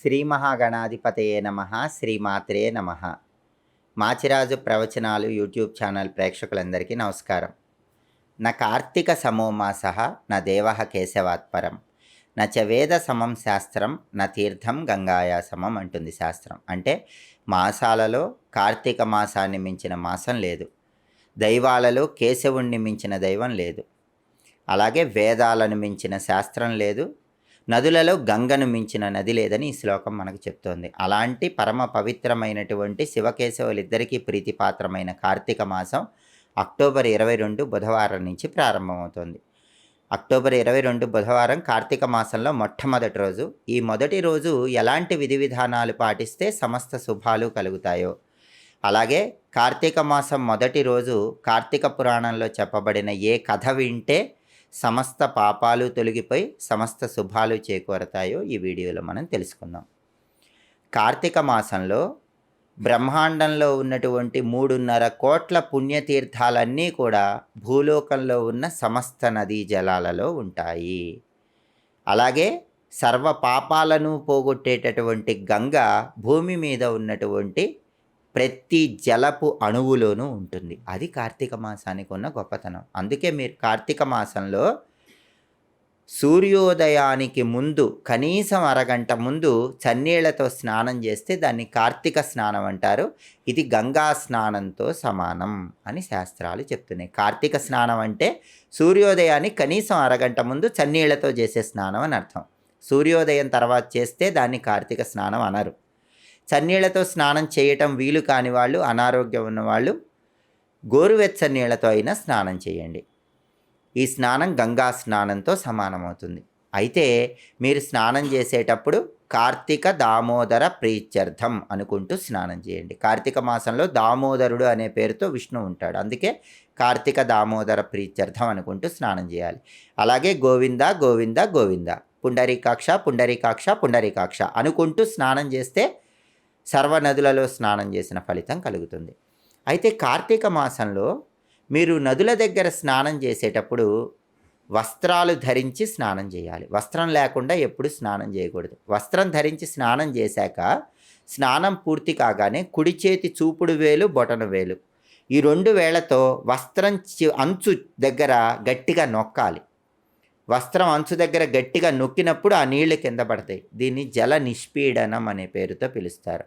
శ్రీ మహాగణాధిపతయే నమ శ్రీమాత్రే నమ. మాచిరాజు ప్రవచనాలు యూట్యూబ్ ఛానల్ ప్రేక్షకులందరికీ నమస్కారం. నా కార్తీక సమోమాస నా దేవ కేశవాత్పరం నా చ వేద సమం శాస్త్రం నా తీర్థం గంగాయా సమం అంటుంది శాస్త్రం. అంటే మాసాలలో కార్తీక మాసాన్ని మించిన మాసం లేదు. దైవాలలో కేశవుణ్ణి మించిన దైవం లేదు. అలాగే వేదాలను మించిన శాస్త్రం లేదు. నదులలో గంగను మించిన నది లేదని ఈ శ్లోకం మనకు చెప్తోంది. అలాంటి పరమ పవిత్రమైనటువంటి శివకేశవులిద్దరికీ ప్రీతిపాత్రమైన కార్తీక మాసం అక్టోబర్ ఇరవై రెండు బుధవారం నుంచి ప్రారంభమవుతుంది. అక్టోబర్ ఇరవై రెండు బుధవారం కార్తీక మాసంలో మొట్టమొదటి రోజు. ఈ మొదటి రోజు ఎలాంటి విధి విధానాలు పాటిస్తే సమస్త శుభాలు కలుగుతాయో. అలాగే కార్తీక మాసం మొదటి రోజు కార్తీక పురాణంలో చెప్పబడిన ఏ కథ వింటే సమస్త పాపాలు తొలగిపోయి సమస్త శుభాలు చేకూరతాయో ఈ వీడియోలో మనం తెలుసుకుందాం. కార్తీక మాసంలో బ్రహ్మాండంలో ఉన్నటువంటి మూడున్నర కోట్ల పుణ్యతీర్థాలన్నీ కూడా భూలోకంలో ఉన్న సమస్త నదీ జలాలలో ఉంటాయి. అలాగే సర్వ పాపాలను పోగొట్టేటటువంటి గంగ భూమి మీద ఉన్నటువంటి ప్రతి జలపు అణువులోనూ ఉంటుంది. అది కార్తీక మాసానికి ఉన్న గొప్పతనం. అందుకే మీరు కార్తీక మాసంలో సూర్యోదయానికి ముందు కనీసం అరగంట ముందు చన్నీళ్ళతో స్నానం చేస్తే దాన్ని కార్తీక స్నానం అంటారు. ఇది గంగా స్నానంతో సమానం అని శాస్త్రాలు చెప్తున్నాయి. కార్తీక స్నానం అంటే సూర్యోదయానికి కనీసం అరగంట ముందు చన్నీళ్ళతో చేసే స్నానం అని అర్థం. సూర్యోదయం తర్వాత చేస్తే దాన్ని కార్తీక స్నానం అనరు. చన్నీళ్ళతో స్నానం చేయటం వీలు కాని వాళ్ళు అనారోగ్యం ఉన్నవాళ్ళు గోరువెచ్చ నీళ్ళతో అయినా స్నానం చేయండి. ఈ స్నానం గంగా స్నానంతో సమానమవుతుంది. అయితే మీరు స్నానం చేసేటప్పుడు కార్తీక దామోదర ప్రీత్యర్థం అనుకుంటూ స్నానం చేయండి. కార్తీక మాసంలో దామోదరుడు అనే పేరుతో విష్ణు ఉంటాడు. అందుకే కార్తీక దామోదర ప్రీత్యర్థం అనుకుంటూ స్నానం చేయాలి. అలాగే గోవింద గోవింద గోవింద పుండరీకాక్ష పుండరీకాక్ష పుండరీకాక్ష అనుకుంటూ స్నానం చేస్తే సర్వనదులలో స్నానం చేసిన ఫలితం కలుగుతుంది. అయితే కార్తీక మాసంలో మీరు నదుల దగ్గర స్నానం చేసేటప్పుడు వస్త్రాలు ధరించి స్నానం చేయాలి. వస్త్రం లేకుండా ఎప్పుడు స్నానం చేయకూడదు. వస్త్రం ధరించి స్నానం చేశాక స్నానం పూర్తి కాగానే కుడి చేతి చూపుడు వేలు బొటన వేలు. ఈ రెండు వేళ్ళతో వస్త్రం చి- అంచు దగ్గర గట్టిగా నొక్కాలి. వస్త్రం అంచు దగ్గర గట్టిగా నొక్కినప్పుడు ఆ నీళ్ళు కింద పడతాయి. దీన్ని జల నిష్పీడనం అనే పేరుతో పిలుస్తారు.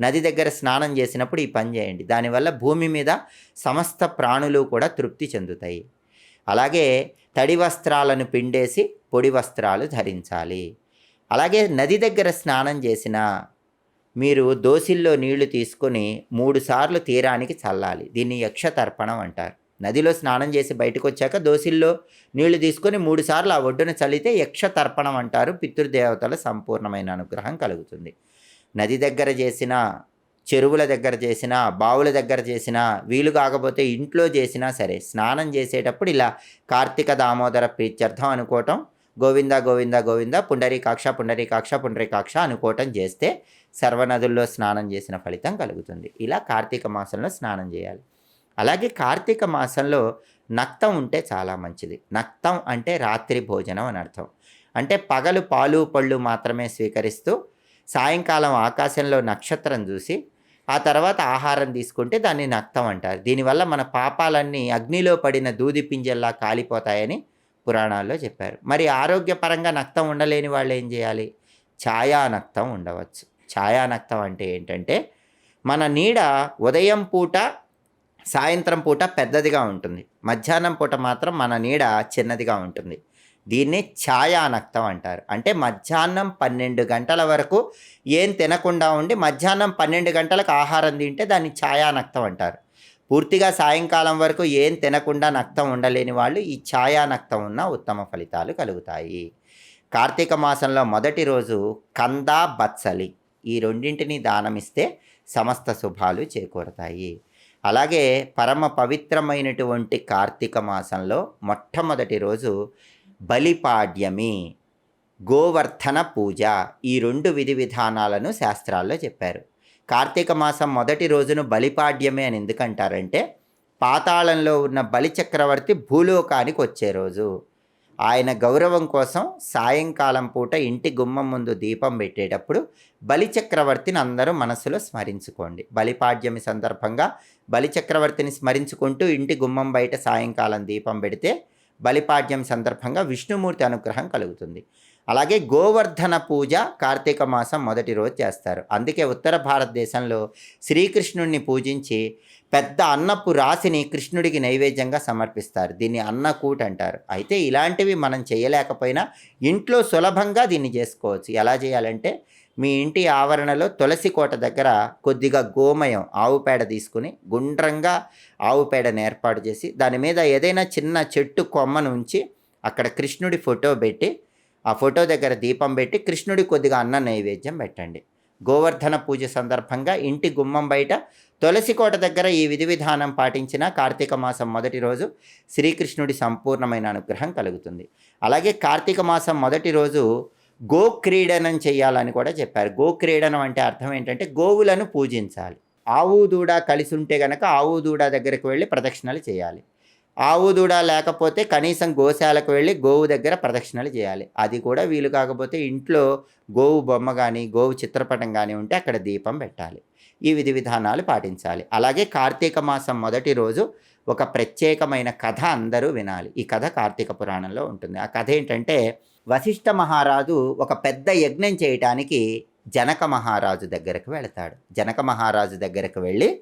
నది దగ్గర స్నానం చేసినప్పుడు ఈ పని చేయండి. దానివల్ల భూమి మీద సమస్త ప్రాణులు కూడా తృప్తి చెందుతాయి. అలాగే తడి వస్త్రాలను పిండేసి పొడి వస్త్రాలు ధరించాలి. అలాగే నది దగ్గర స్నానం చేసిన మీరు దోసిల్లో నీళ్ళు తీసుకొని మూడుసార్లు తీరానికి చల్లాలి. దీన్ని యక్ష తర్పణం అంటారు. నదిలో స్నానం చేసి బయటకు వచ్చాక దోసిల్లో నీళ్ళు తీసుకొని మూడు సార్లు ఆ ఒడ్డున చల్లితే యక్ష తర్పణం అంటారు. పితృదేవతల సంపూర్ణమైన అనుగ్రహం కలుగుతుంది. నది దగ్గర చేసిన చెరువుల దగ్గర చేసినా బావుల దగ్గర చేసినా వీలు కాకపోతే ఇంట్లో చేసినా సరే స్నానం చేసేటప్పుడు ఇలా కార్తీక దామోదర ప్రీత్యర్థం అనుకోవటం గోవింద గోవింద గోవింద పుండరీకాక్ష పుండరీకాక్ష పుండరీకాక్ష అనుకోవటం చేస్తే సర్వనదుల్లో స్నానం చేసిన ఫలితం కలుగుతుంది. ఇలా కార్తీక మాసంలో స్నానం చేయాలి. అలాగే కార్తీక మాసంలో నక్తం ఉంటే చాలా మంచిది. నక్తం అంటే రాత్రి భోజనం అని అర్థం. అంటే పగలు పాలు పళ్ళు మాత్రమే స్వీకరిస్తూ సాయంకాలం ఆకాశంలో నక్షత్రం చూసి ఆ తర్వాత ఆహారం తీసుకుంటే దాన్ని నక్తం అంటారు. దీనివల్ల మన పాపాలన్నీ అగ్నిలో పడిన దూది పింజల్లా కాలిపోతాయని పురాణాల్లో చెప్పారు. మరి ఆరోగ్యపరంగా నక్తం ఉండలేని వాళ్ళు ఏం చేయాలి? ఛాయా నక్తం ఉండవచ్చు. ఛాయా నక్తం అంటే ఏంటంటే మన నీడ ఉదయం పూట సాయంత్రం పూట పెద్దదిగా ఉంటుంది. మధ్యాహ్నం పూట మాత్రం మన నీడ చిన్నదిగా ఉంటుంది. దీన్ని ఛాయానక్తం అంటారు. అంటే మధ్యాహ్నం పన్నెండు గంటల వరకు ఏం తినకుండా ఉండి మధ్యాహ్నం పన్నెండు గంటలకు ఆహారం తింటే దాన్ని ఛాయానక్తం అంటారు. పూర్తిగా సాయంకాలం వరకు ఏం తినకుండా నక్తం ఉండలేని వాళ్ళు ఈ ఛాయానక్తం ఉన్న ఉత్తమ ఫలితాలు కలుగుతాయి. కార్తీక మాసంలో మొదటి రోజు కంద బత్సలి. ఈ రెండింటిని దానమిస్తే సమస్త శుభాలు చేకూరతాయి. అలాగే పరమ పవిత్రమైనటువంటి కార్తీక మాసంలో మొట్టమొదటి రోజు బలిపాడ్యమి గోవర్ధన పూజ ఈ రెండు విధి విధానాలను శాస్త్రాల్లో చెప్పారు. కార్తీక మాసం మొదటి రోజును బలిపాడ్యమే అని ఎందుకంటారంటే పాతాళంలో ఉన్న బలి చక్రవర్తి భూలోకానికి వచ్చే రోజు. ఆయన గౌరవం కోసం సాయంకాలం పూట ఇంటి గుమ్మం ముందు దీపం పెట్టేటప్పుడు బలిచక్రవర్తిని అందరూ మనసులో స్మరించుకోండి. బలిపాడ్యమి సందర్భంగా బలిచక్రవర్తిని స్మరించుకుంటూ ఇంటి గుమ్మం బయట సాయంకాలం దీపం పెడితే బలిపాడ్యం సందర్భంగా విష్ణుమూర్తి అనుగ్రహం కలుగుతుంది. అలాగే గోవర్ధన పూజ కార్తీక మాసం మొదటి రోజు చేస్తారు. అందుకే ఉత్తర భారతదేశంలో శ్రీకృష్ణుడిని పూజించి పెద్ద అన్నపు రాశిని కృష్ణుడికి నైవేద్యంగా సమర్పిస్తారు. దీన్ని అన్నకూట్ అంటారు. అయితే ఇలాంటివి మనం చేయలేకపోయినా ఇంట్లో సులభంగా దీన్ని చేసుకోవచ్చు. ఎలా చేయాలంటే మీ ఇంటి ఆవరణలో తులసి కోట దగ్గర కొద్దిగా గోమయం ఆవు పేడ తీసుకుని గుండ్రంగా ఆవు పేడను ఏర్పాటు చేసి దాని మీద ఏదైనా చిన్న చెట్టు కొమ్మను ఉంచి అక్కడ కృష్ణుడి ఫోటో పెట్టి ఆ ఫోటో దగ్గర దీపం పెట్టి కృష్ణుడి కొద్దిగా అన్న నైవేద్యం పెట్టండి. గోవర్ధన పూజ సందర్భంగా ఇంటి గుమ్మం బయట తులసి కోట దగ్గర ఈ విధి విధానం పాటించిన కార్తీక మాసం మొదటి రోజు శ్రీకృష్ణుడి సంపూర్ణమైన అనుగ్రహం కలుగుతుంది. అలాగే కార్తీక మాసం మొదటి రోజు గోక్రీడనం చేయాలని కూడా చెప్పారు. గోక్రీడనం అంటే అర్థం ఏంటంటే గోవులను పూజించాలి. ఆవు దూడ కలిసి ఉంటే గనక ఆవు దూడ దగ్గరకు వెళ్ళి ప్రదక్షిణలు చేయాలి. ఆవు దూడ లేకపోతే కనీసం గోశాలకు వెళ్ళి గోవు దగ్గర ప్రదక్షిణలు చేయాలి. అది కూడా వీలు కాకపోతే ఇంట్లో గోవు బొమ్మ కానీ గోవు చిత్రపటం కానీ ఉంటే అక్కడ దీపం పెట్టాలి. ఈ విధి విధానాలు పాటించాలి. అలాగే కార్తీక మాసం మొదటి రోజు ఒక ప్రత్యేకమైన కథ అందరూ వినాలి. ఈ కథ కార్తీక పురాణంలో ఉంటుంది. ఆ కథ ఏంటంటే వశిష్ఠ మహారాజు ఒక పెద్ద యజ్ఞం చేయటానికి జనక మహారాజు దగ్గరకు వెళతాడు. జనక మహారాజు దగ్గరకు వెళ్ళి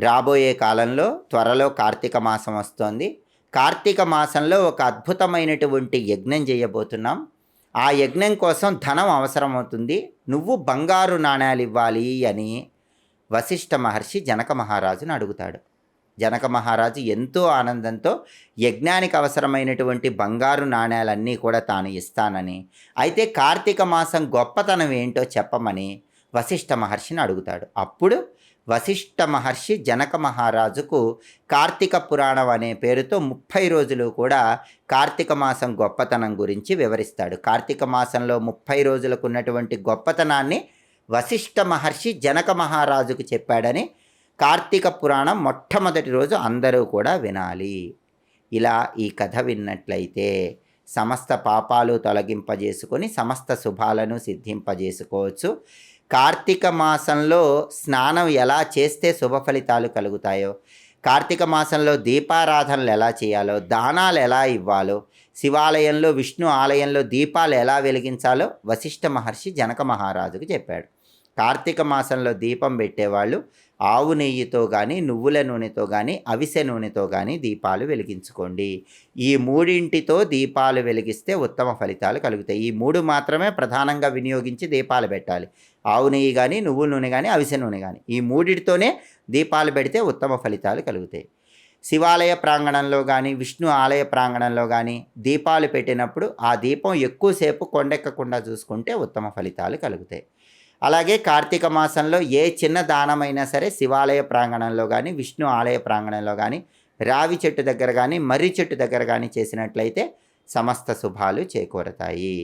రాబోయే కాలంలో త్వరలో కార్తీక మాసం వస్తోంది. కార్తీక మాసంలో ఒక అద్భుతమైనటువంటి యజ్ఞం చేయబోతున్నాం. ఆ యజ్ఞం కోసం ధనం అవసరమవుతుంది. నువ్వు బంగారు నాణ్యాలు ఇవ్వాలి అని వశిష్ఠ మహర్షి జనక మహారాజును అడుగుతాడు. జనక మహారాజు ఎంతో ఆనందంతో యజ్ఞానికి అవసరమైనటువంటి బంగారు నాణ్యాలన్నీ కూడా తాను ఇస్తానని. అయితే కార్తీక మాసం గొప్పతనం ఏంటో చెప్పమని వశిష్ఠ మహర్షిని అడుగుతాడు. అప్పుడు వశిష్ఠ మహర్షి జనక మహారాజుకు కార్తీక పురాణం అనే పేరుతో ముప్పై రోజులు కూడా కార్తీక మాసం గొప్పతనం గురించి వివరిస్తాడు. కార్తీక మాసంలో ముప్పై రోజులకు ఉన్నటువంటి గొప్పతనాన్ని వశిష్ఠ మహర్షి జనక మహారాజుకు చెప్పాడని కార్తీక పురాణం మొట్టమొదటి రోజు అందరూ కూడా వినాలి. ఇలా ఈ కథ విన్నట్లయితే సమస్త పాపాలు తొలగింపజేసుకొని సమస్త శుభాలను సిద్ధింపజేసుకోవచ్చు. కార్తీక మాసంలో స్నానం ఎలా చేస్తే శుభ ఫలితాలు కలుగుతాయో కార్తీక మాసంలో దీపారాధనలు ఎలా చేయాలో దానాలు ఎలా ఇవ్వాలో శివాలయంలో విష్ణు ఆలయంలో దీపాలు ఎలా వెలిగించాలో వశిష్ఠ మహర్షి జనక మహారాజుకు చెప్పాడు. కార్తీక మాసంలో దీపం పెట్టేవాళ్ళు ఆవు నెయ్యితో కానీ నువ్వుల నూనెతో కానీ అవిసె నూనెతో కానీ దీపాలు వెలిగించుకోండి. ఈ మూడింటితో దీపాలు వెలిగిస్తే ఉత్తమ ఫలితాలు కలుగుతాయి. ఈ మూడు మాత్రమే ప్రధానంగా వినియోగించి దీపాలు పెట్టాలి. ఆవు నెయ్యి కానీ నువ్వుల నూనె కానీ అవిసె నూనె కానీ ఈ మూడిటితోనే దీపాలు పెడితే ఉత్తమ ఫలితాలు కలుగుతాయి. శివాలయ ప్రాంగణంలో కానీ విష్ణు ఆలయ ప్రాంగణంలో కానీ దీపాలు పెట్టినప్పుడు ఆ దీపం ఎక్కువసేపు కొండెక్కకుండా చూసుకుంటే ఉత్తమ ఫలితాలు కలుగుతాయి. అలాగే కార్తీక మాసంలో ఏ చిన్న దానమైనా సరే శివాలయ ప్రాంగణంలో కానీ విష్ణు ఆలయ ప్రాంగణంలో కానీ రావి చెట్టు దగ్గర కానీ మర్రి చెట్టు దగ్గర కానీ చేసినట్లయితే సమస్త శుభాలు చేకూరతాయి.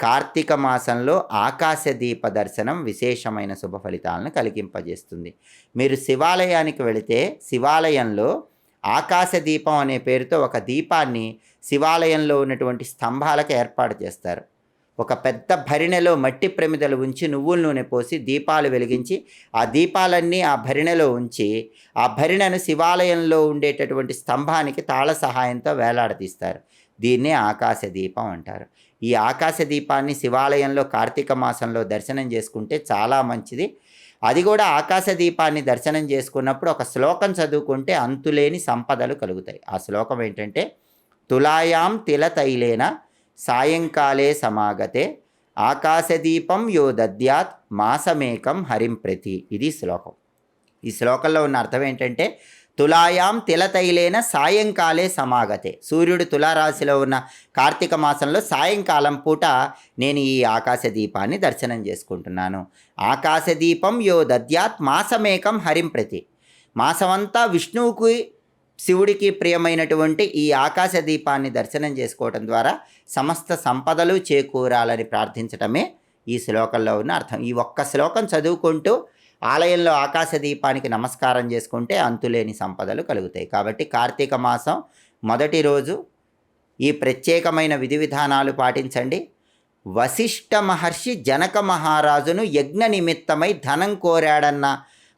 కార్తీక మాసంలో ఆకాశ దీప దర్శనం విశేషమైన శుభ ఫలితాలను కలిగింపజేస్తుంది. మీరు శివాలయానికి వెళితే శివాలయంలో ఆకాశ దీపం అనే పేరుతో ఒక దీపాన్ని శివాలయంలో ఉన్నటువంటి స్తంభాలకు ఏర్పాటు చేస్తారు. ఒక పెద్ద భరిణెలో మట్టి ప్రమిదలు ఉంచి నువ్వుల నూనె పోసి దీపాలు వెలిగించి ఆ దీపాలన్నీ ఆ భరిణెలో ఉంచి ఆ భరిణను శివాలయంలో ఉండేటటువంటి స్తంభానికి తాళ సహాయంతో వేలాడదీస్తారు. దీన్నే ఆకాశ దీపం అంటారు. ఈ ఆకాశ దీపాన్ని శివాలయంలో కార్తీక మాసంలో దర్శనం చేసుకుంటే చాలా మంచిది. అది కూడా ఆకాశ దీపాన్ని దర్శనం చేసుకున్నప్పుడు ఒక శ్లోకం చదువుకుంటే అంతులేని సంపదలు కలుగుతాయి. ఆ శ్లోకం ఏంటంటే తులాయాం తిల తైలేన సాయంకాలే సమాగతే ఆకాశదీపం యో దద్యాత్ మాసమేకం హరిం ప్రతి. ఇది శ్లోకం. ఈ శ్లోకంలో ఉన్న అర్థం ఏంటంటే తులాయాం తిలతైలేన సాయంకాలే సమాగతే. సూర్యుడు తులారాశిలో ఉన్న కార్తీక మాసంలో సాయంకాలం పూట నేను ఈ ఆకాశ దీపాన్ని దర్శనం చేసుకుంటున్నాను. ఆకాశ దీపం యో దద్యాత్ మాసమేకం హరిం ప్రతి. మాసమంతా విష్ణువుకి శివుడికి ప్రియమైనటువంటి ఈ ఆకాశ దీపాన్ని దర్శనం చేసుకోవటం ద్వారా సమస్త సంపదలు చేకూరాలని ప్రార్థించటమే ఈ శ్లోకంలో ఉన్న అర్థం. ఈ ఒక్క శ్లోకం చదువుకుంటూ ఆలయంలో ఆకాశ దీపానికి నమస్కారం చేసుకుంటే అంతులేని సంపదలు కలుగుతాయి. కాబట్టి కార్తీక మాసం మొదటి రోజు ఈ ప్రత్యేకమైన విధి విధానాలు పాటించండి. వశిష్ఠ మహర్షి జనక మహారాజును యజ్ఞ నిమిత్తమై ధనం కోరాడన్న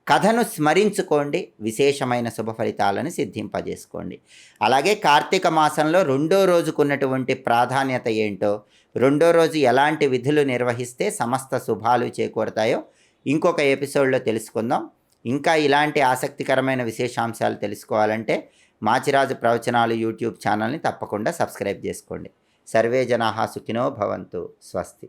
కథను స్మరించుకోండి విశేషమైన శుభ ఫలితాలను సిద్ధింపజేసుకోండి. అలాగే కార్తీక మాసంలో రెండో రోజుకున్నటువంటి ప్రాధాన్యత ఏంటో రెండో రోజు ఎలాంటి విధులు నిర్వహిస్తే సమస్త శుభాలు చేకూరతాయో ఇంకొక ఎపిసోడ్లో తెలుసుకుందాం. ఇంకా ఇలాంటి ఆసక్తికరమైన విశేషాంశాలు తెలుసుకోవాలంటే మాచిరాజు ప్రవచనాలు యూట్యూబ్ ఛానల్ని తప్పకుండా సబ్స్క్రైబ్ చేసుకోండి. సర్వే జనాహా సుఖినో భవంతు స్వస్తి.